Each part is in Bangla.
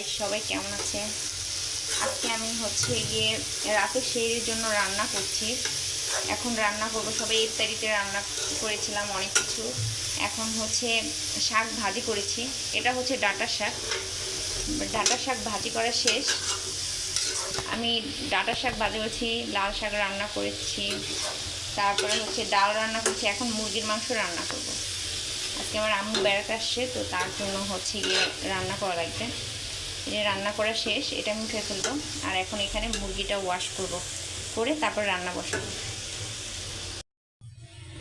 গাইস সবাই কেমন আছে? আজকে আমি হচ্ছে গিয়ে রাতে সেই জন্য রান্না করছি। এখন রান্না করব, সবাই ইফতারিতে রান্না করেছিলাম অনেক কিছু। এখন হচ্ছে শাক ভাজি করেছি। এটা হচ্ছে ডাটা শাক। ডাটা শাক ভাজি করা শেষ। আমি ডাটা শাক ভাজি করেছি, লাল শাক রান্না করেছি। তারপরে হচ্ছে ডাল রান্না করছি। এখন মুরগির মাংস রান্না করব। আজকে আমার আম্মু বেড়াতে আসছে, তো তার জন্য হচ্ছে গিয়ে রান্না করা লাগবে। রান্না করা শেষ, এটা আমি উঠে ফেলব। আর এখন এখানে মুরগিটা ওয়াশ করব। করে তারপর রান্না বসাবো।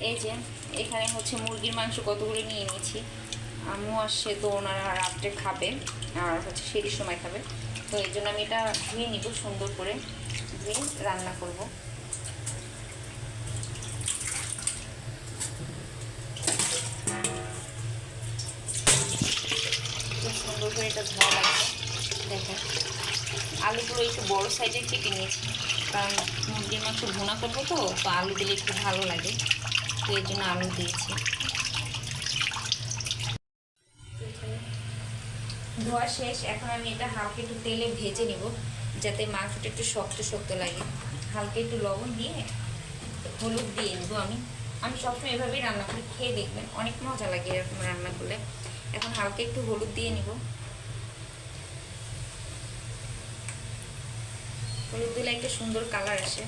এই যে, এখানে হচ্ছে মুরগির মাংস কতগুলো নিয়ে নিয়েছি। আম্মু আসছে তো ওনারা রাত্রে খাবে, আর হচ্ছে সেরির সময় খাবে। তো এই জন্য আমি এটা ধুয়ে নিব সুন্দর করে। ধুয়ে রান্না করব। সুন্দর করে এটা ধোয়া আলুগুলো একটু বড় সাইজের কেটে নিয়েছি। কারণ মুরগির মাংস ভুনা করব তো তো আলু দিলে একটু ভালো লাগে। তো এই জন্য আলু দিয়েছি। ধোয়া শেষ, এখন আমি এটা হালকা একটু তেলে ভেজে নিব, যাতে মাংসটা একটু শক্ত শক্ত লাগে। হালকা একটু লবণ দিয়ে হলুদ দিয়ে নেব আমি। আমি সবসময় এভাবেই রান্না করি খেয়ে দেখবেন, অনেক মজা লাগে এরকম রান্না করলে। এখন হালকা একটু হলুদ দিয়ে নিব। হলুদ দিলে একটা সুন্দর কালার আসে।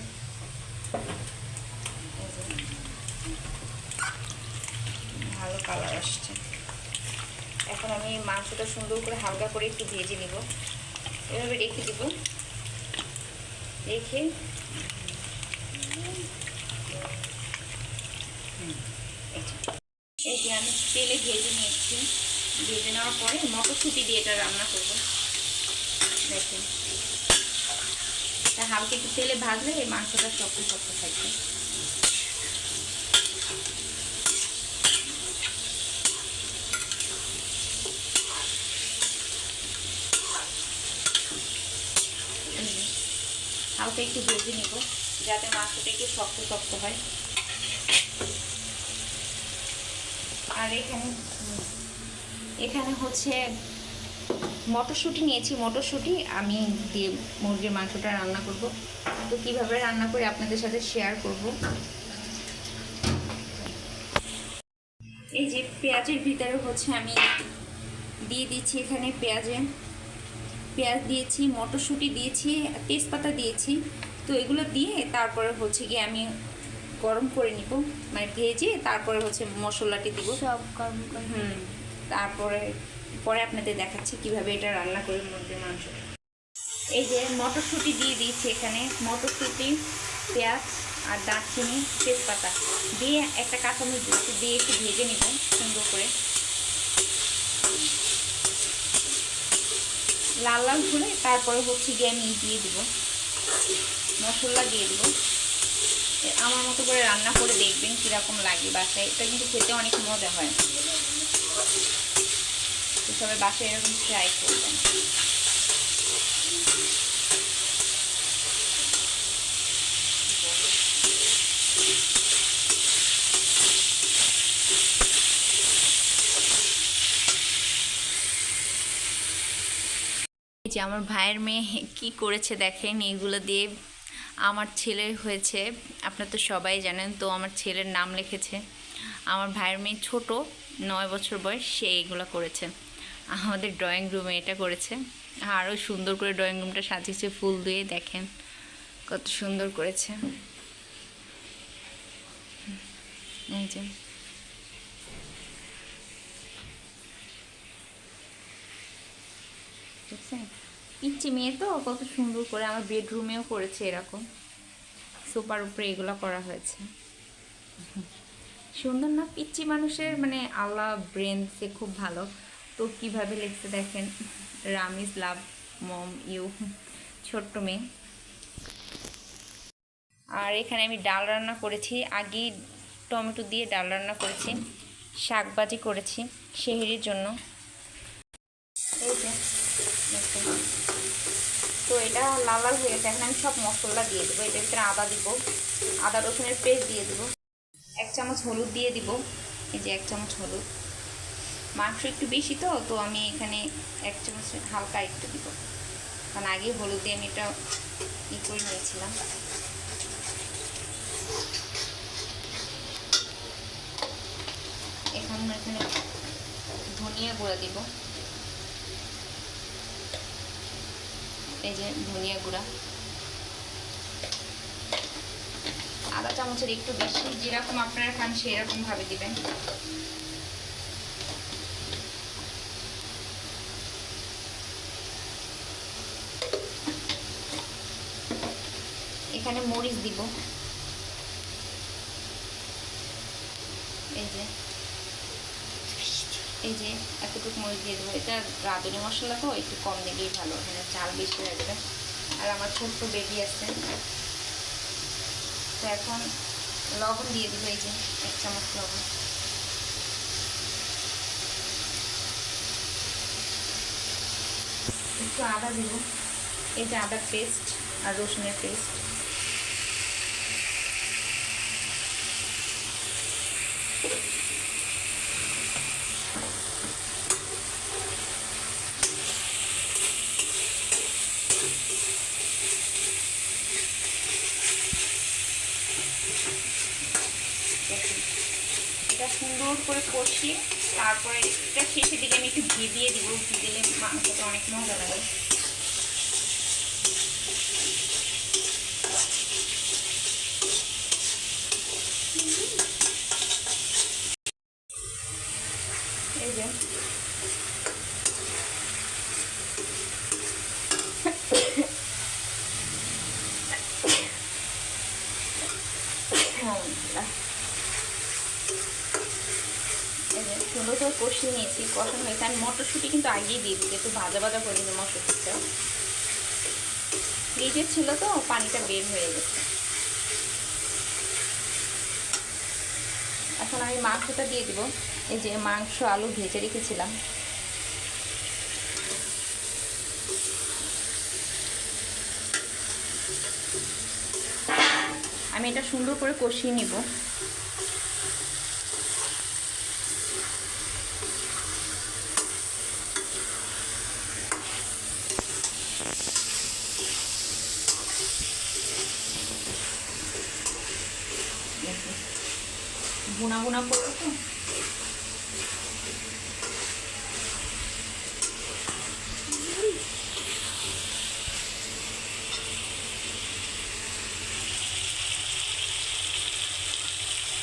ভালো কালার আসছে। এখন আমি মাংসটা সুন্দর করে হালকা করে একটু ভেজে নিব। এভাবে রেখে দিব। রেখে এই যে। আমি তেলে ভেজে নিয়েছি। ভেজে নেওয়ার পরে মটরশুঁটি দিয়ে এটা রান্না করব। দেখুন। হালকা একটু তেলে ভাজলে এই মাংসটা শক্ত শক্ত থাকবে। হালকা একটু ভেজে নিব, যাতে মাংসটা একটু শক্ত শক্ত হয়। আর এখানে এখানে হচ্ছে মটরশুঁটি নিয়েছি মটরশুঁটি। আমি দিয়ে মুরগির মাংসটা রান্না করব। তো কীভাবে রান্না করে আপনাদের সাথে শেয়ার করব? এই যে পেঁয়াজের ভিতরে হচ্ছে আমি দিয়ে দিচ্ছি এখানে পেঁয়াজে। পেঁয়াজ দিয়েছি মটরশুঁটি দিয়েছি তেজপাতা দিয়েছি। তো এগুলো দিয়ে তারপরে হচ্ছে গিয়ে আমি গরম করে নিব। মানে ভেজে তারপরে হচ্ছে মশলাটি দিব। সব কর্ম করে হুম। তারপরে, পরে আপনাদের দেখাচ্ছি কীভাবে এটা রান্না করে মুরগির মাংস। এই যে মটরশুঁটি দিয়ে দিয়েছি এখানে, মটরশুঁটি, পেঁয়াজ আর দারচিনি, তেজপাতা। দিয়ে একটা কাঁচামরিচ দিচ্ছি দিয়ে একটু ভেজে নিব সুন্দর করে। লাল লাল করে তারপরে হচ্ছে গিয়ে আমি দিয়ে দিব। মশলা দিয়ে দিব। আমার মতো করে রান্না করে দেখবেন কীরকম লাগে বাসায়। এটা কিন্তু খেতে অনেক মজা হয়। তো বাসায় এরকম ট্রাই করবেন যে আমার ভাইয়ের মেয়ে কি করেছে দেখেন এইগুলো দিয়ে আমার ছেলে হয়েছে, আপনার তো সবাই জানেন, তো আমার ছেলের নাম লিখেছে। আমার ভাইয়ের মেয়ে ছোট নয় বছর বয়স সে এইগুলো করেছে। আমাদের ড্রয়িং রুমে এটা করেছে। আরও সুন্দর করে ড্রয়িং রুমটা সাজিয়েছে, ফুল দিয়ে দেখেন কত সুন্দর করেছে। এই যে। পিচ্ছি মেয়ে তো, কত সুন্দর করে আমার বেডরুমেও করেছে এরকম। সোফার উপরে এগুলো করা হয়েছে। সুন্দর না? পিচ্ছি মানুষের মানে আল্লাহ ব্রেন সে খুব ভালো। তো কীভাবে লিখতে দেখেন? রামিস লাভ মম ইউ, ছোট্ট মেয়ে। আর এখানে আমি ডাল রান্না করেছি। আগে টমেটো দিয়ে ডাল রান্না করেছি। শাক ভাজি করেছি সেহেরির জন্য। তো এটা লাল লাল হয়ে গেছে। এখন আমি সব মশলা দিয়ে দেবো। এটার ভিতরে আদা দিব। আদা রসুনের পেস্ট দিয়ে দেবো। এক চামচ হলুদ দিয়ে দিব। এই যে এক চামচ হলুদ। মাংস একটু বেশি তো তো আমি এখানে এক চামচ হালকা একটু দিব। কারণ আগে হলুদ দিয়ে আমি এটা ই করে নিয়েছিলাম। এখন এখানে ধনিয়া গুঁড়া দিব। এই যে ধনিয়া গুঁড়া আদা চামচের একটু বেশি, যেরকম আপনারা খান সেরকম ভাবে দিবেন। এখানে মরিচ দিব। এই যে এই যে, এতটুকু মরিচ দিয়ে দেবো। এটা রাঁধুনি মশলা তো, একটু কম দিলেই ভালো এখানে চাল বেশি লাগবে আর আমার ছোট্ট বেবি আছে। তো এখন লবণ দিয়ে দিব, এই যে এক চামচ লবণ। একটু আদা দেবো। এই যে আদার পেস্ট আর রসুনের পেস্ট দেখুন এটা সুন্দর করে কষিয়ে তারপরে এটা শেষের দিকে আমি একটু ঘি দিয়ে দিব। ঘি দিলে মাংসটা অনেক মজা লাগে। এই যে সুন্দর করে কষিয়ে নিয়েছি, কষানো হয়েছে। আমি মটরশুঁটি কিন্তু আগেই দিয়ে দিচ্ছি একটু ভাজা ভাজা করে দিই মটরশুঁটিটা। ফ্রিজে ছিল তো, পানিটা বের হয়ে গেছে। এখন আমি মাংসটা দিয়ে দিব। এই যে মাংস, আলু ভেজে রেখেছিলাম। আমি এটা সুন্দর করে কষিয়ে নিব। গুনা করব তো।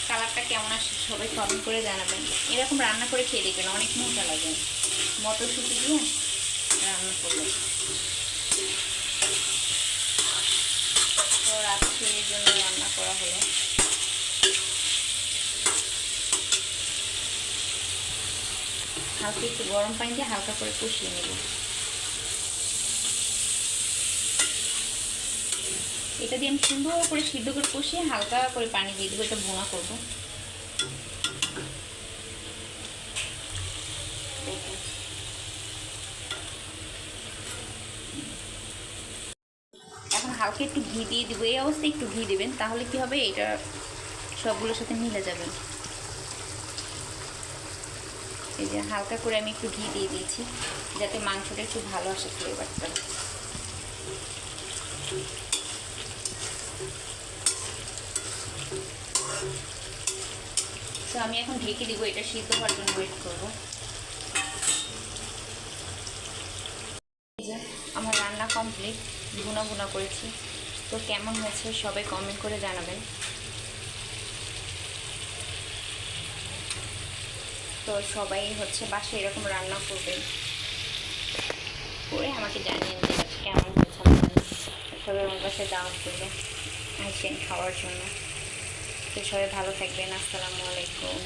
কালারটা কেমন আসছে সবাই কমেন্ট করে জানাবেন। এরকম রান্না করে খেয়ে দেখবেন, অনেক মজা লাগে। মটরশুঁটি দিয়ে রান্না করলে তো রাত্রির জন্য রান্না করা হলো হালকা একটু গরম পানি দিয়ে হালকা করে কষিয়ে নেব। এটা দিয়ে আমি সুন্দর করে সিদ্ধ করে কষিয়ে হালকা করে পানি দিয়ে দেবো, এটা ভোনা করব। এখন হালকা একটু ঘি দিয়ে দিব। এই অবস্থায় একটু ঘি দেবেন, তাহলে কি হবে? এটা সবগুলোর সাথে মিলে যাবে। এই যে হালকা করে আমি একটু ঘি দিয়ে দিয়েছি, যাতে মাংসটা একটু ভালো আসে ফ্লেভারটা তো আমি এখন ঢেকে দিব, এটা সিদ্ধ হওয়ার জন্য ওয়েট করব। আমার রান্না কমপ্লিট গুনা গুনা করেছি। তো কেমন হয়েছে সবাই কমেন্ট করে জানাবেন। তো সবাই হচ্ছে বাসে এরকম রান্না করবে। করে আমাকে জানিয়ে দেবে কেমন হয়েছে সবাই আমার কাছে দাওয়াত করবে আসেন খাওয়ার জন্য। তো সবাই ভালো থাকবেন, আসসালামু আলাইকুম।